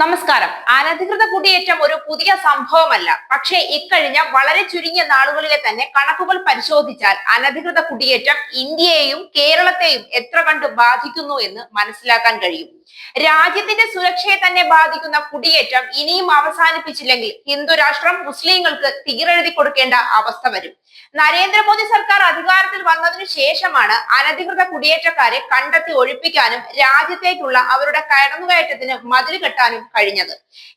നമസ്കാരം. അനധികൃത കുടിയേറ്റം ഒരു പുതിയ സംഭവമല്ല. പക്ഷേ ഇക്കഴിഞ്ഞ വളരെ ചുരുങ്ങിയ നാളുകളിലെ തന്നെ കണക്കുകൾ പരിശോധിച്ചാൽ അനധികൃത കുടിയേറ്റം ഇന്ത്യയെയും കേരളത്തെയും എത്ര കണ്ട് ബാധിക്കുന്നു എന്ന് മനസ്സിലാക്കാൻ കഴിയും. രാജ്യത്തിന്റെ സുരക്ഷയെ തന്നെ ബാധിക്കുന്ന കുടിയേറ്റം ഇനിയും അവസാനിപ്പിച്ചില്ലെങ്കിൽ ഹിന്ദു രാഷ്ട്രം മുസ്ലിങ്ങൾക്ക് തീരെഴുതി കൊടുക്കേണ്ട അവസ്ഥ വരും. നരേന്ദ്രമോദി സർക്കാർ അധികാരത്തിൽ വന്നതിനു ശേഷമാണ് അനധികൃത കുടിയേറ്റക്കാരെ കണ്ടെത്തി ഒഴിപ്പിക്കാനും രാജ്യത്തേക്കുള്ള അവരുടെ കടന്നുകയറ്റത്തിന് മതിൽ കെട്ടാനും കഴിഞ്ഞത്.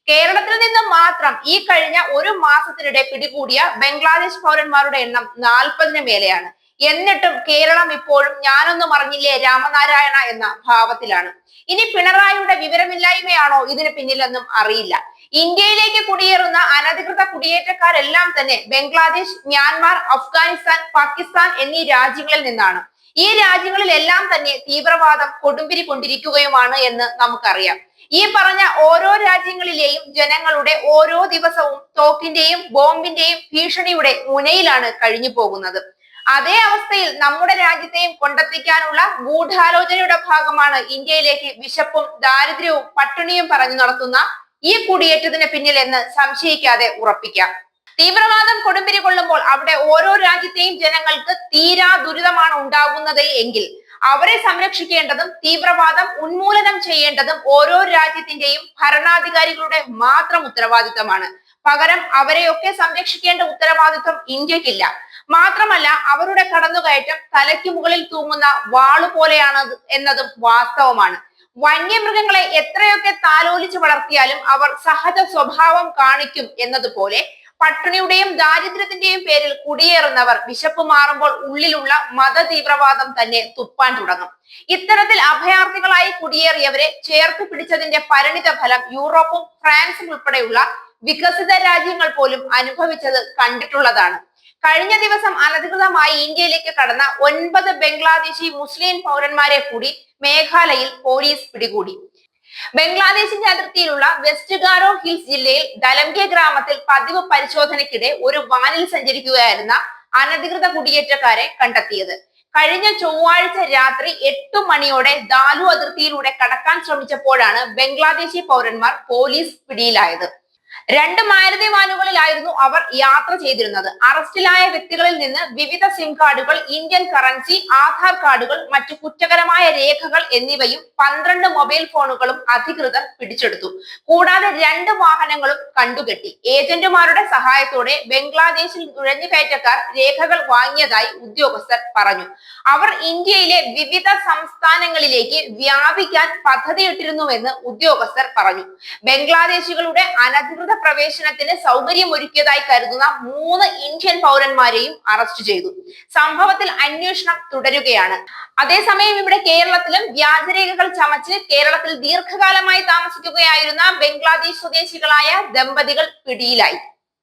കേരളത്തിൽ നിന്ന് മാത്രം ഈ കഴിഞ്ഞ ഒരു മാസത്തിനിടെ പിടികൂടിയ ബംഗ്ലാദേശ് പൗരന്മാരുടെ എണ്ണം നാൽപ്പതിന് മേലെയാണ്. എന്നിട്ടും കേരളം ഇപ്പോഴും ഞാനൊന്നും അറിഞ്ഞില്ലേ രാമനാരായണ എന്ന ഭാവത്തിലാണ്. ഇനി പിണറായിയുടെ വിവരമില്ലായ്മയാണോ ഇതിന് പിന്നിലെന്നും അറിയില്ല. ഇന്ത്യയിലേക്ക് കുടിയേറുന്ന അനധികൃത കുടിയേറ്റക്കാരെല്ലാം തന്നെ ബംഗ്ലാദേശ് മ്യാൻമാർ അഫ്ഗാനിസ്ഥാൻ പാകിസ്ഥാൻ എന്നീ രാജ്യങ്ങളിൽ നിന്നാണ്. ഈ രാജ്യങ്ങളിലെല്ലാം തന്നെ തീവ്രവാദം കൊടുമ്പിരി കൊണ്ടിരിക്കുകയുമാണ് എന്ന് നമുക്കറിയാം. ഈ പറഞ്ഞ ഓരോ രാജ്യങ്ങളിലെയും ജനങ്ങളുടെ ഓരോ ദിവസവും തോക്കിന്റെയും ബോംബിന്റെയും ഭീഷണിയുടെ മുനയിലാണ് കഴിഞ്ഞു പോകുന്നത്. അതേ അവസ്ഥയിൽ നമ്മുടെ രാജ്യത്തെയും കൊണ്ടെത്തിക്കാനുള്ള ഗൂഢാലോചനയുടെ ഭാഗമാണ് ഇന്ത്യയിലേക്ക് വിശപ്പും ദാരിദ്ര്യവും പട്ടിണിയും പറഞ്ഞു നടത്തുന്ന ഈ കുടിയേറ്റത്തിന് പിന്നിലെന്ന് സംശയിക്കാതെ ഉറപ്പിക്കാം. തീവ്രവാദം കൊടുമ്പിരി കൊള്ളുമ്പോൾ അവിടെ ഓരോ രാജ്യത്തെയും ജനങ്ങൾക്ക് തീരാ ദുരിതമാണ് ഉണ്ടാകുന്നത് എങ്കിൽ അവരെ സംരക്ഷിക്കേണ്ടതും തീവ്രവാദം ഉന്മൂലനം ചെയ്യേണ്ടതും ഓരോ രാജ്യത്തിന്റെയും ഭരണാധികാരികളുടെ മാത്രം ഉത്തരവാദിത്തമാണ്. പകരം അവരെയൊക്കെ സംരക്ഷിക്കേണ്ട ഉത്തരവാദിത്വം ഇന്ത്യക്കില്ല. മാത്രമല്ല അവരുടെ കടന്നുകയറ്റം തലയ്ക്ക് മുകളിൽ തൂങ്ങുന്ന വാളു പോലെയാണ് എന്നതും വാസ്തവമാണ്. വന്യമൃഗങ്ങളെ എത്രയൊക്കെ താലോലിച്ച് വളർത്തിയാലും അവർ സഹജ സ്വഭാവം കാണിക്കും എന്നതുപോലെ പട്ടിണിയുടെയും ദാരിദ്ര്യത്തിന്റെയും പേരിൽ കുടിയേറുന്നവർ വിശപ്പ് മാറുമ്പോൾ ഉള്ളിലുള്ള മത തീവ്രവാദം തന്നെ തുപ്പാൻ തുടങ്ങും. ഇത്തരത്തിൽ അഭയാർത്ഥികളായി കുടിയേറിയവരെ ചേർത്ത് പിടിച്ചതിന്റെ പരിണിത ഫലം യൂറോപ്പും ഫ്രാൻസും ഉൾപ്പെടെയുള്ള വികസിത രാജ്യങ്ങൾ പോലും അനുഭവിച്ചത് കണ്ടിട്ടുള്ളതാണ്. കഴിഞ്ഞ ദിവസം അനധികൃതമായി ഇന്ത്യയിലേക്ക് കടന്ന ഒൻപത് ബംഗ്ലാദേശി മുസ്ലിം പൗരന്മാരെ കൂടി മേഘാലയയിൽ പോലീസ് പിടികൂടി. ബംഗ്ലാദേശിന്റെ അതിർത്തിയിലുള്ള വെസ്റ്റ് ഗാരോ ഹിൽസ് ജില്ലയിൽ ദലംഗെ ഗ്രാമത്തിൽ പതിവ് പരിശോധനയ്ക്കിടെ ഒരു വാനിൽ സഞ്ചരിക്കുകയായിരുന്ന അനധികൃത കുടിയേറ്റക്കാരെ കണ്ടെത്തിയത്. കഴിഞ്ഞ ചൊവ്വാഴ്ച രാത്രി എട്ടു മണിയോടെ ദാലു അതിർത്തിയിലൂടെ കടക്കാൻ ശ്രമിച്ചപ്പോഴാണ് ബംഗ്ലാദേശി പൗരന്മാർ പോലീസ് പിടിയിലായത്. രണ്ട് മാരുതി വാനുകളിലായിരുന്നു അവർ യാത്ര ചെയ്തിരുന്നത്. അറസ്റ്റിലായ വ്യക്തികളിൽ നിന്ന് വിവിധ സിം കാർഡുകൾ ഇന്ത്യൻ കറൻസി ആധാർ കാർഡുകൾ മറ്റു കുറ്റകരമായ രേഖകൾ എന്നിവയും പന്ത്രണ്ട് മൊബൈൽ ഫോണുകളും അധികൃതർ പിടിച്ചെടുത്തു. കൂടാതെ രണ്ട് വാഹനങ്ങളും കണ്ടുകെട്ടി. ഏജന്റുമാരുടെ സഹായത്തോടെ ബംഗ്ലാദേശിൽ നുഴഞ്ഞുകയറ്റക്കാർ രേഖകൾ വാങ്ങിയതായി ഉദ്യോഗസ്ഥർ പറഞ്ഞു. അവർ ഇന്ത്യയിലെ വിവിധ സംസ്ഥാനങ്ങളിലേക്ക് വ്യാപിക്കാൻ പദ്ധതിയിട്ടിരുന്നുവെന്ന് ഉദ്യോഗസ്ഥർ പറഞ്ഞു. ബംഗ്ലാദേശികളുടെ അനധികൃത പ്രവേശനത്തിന് സൗകര്യമൊരുക്കിയതായി കരുതുന്ന മൂന്ന് ഇന്ത്യൻ പൗരന്മാരെയും അറസ്റ്റ് ചെയ്തു. സംഭവത്തിൽ അന്വേഷണം തുടരുകയാണ്. അതേസമയം ഇവിടെ കേരളത്തിലും വ്യാജരേഖകൾ ചമച്ച് കേരളത്തിൽ ദീർഘകാലമായി താമസിക്കുകയായിരുന്ന ബംഗ്ലാദേശ് സ്വദേശികളായ ദമ്പതികൾ പിടിയിലായി.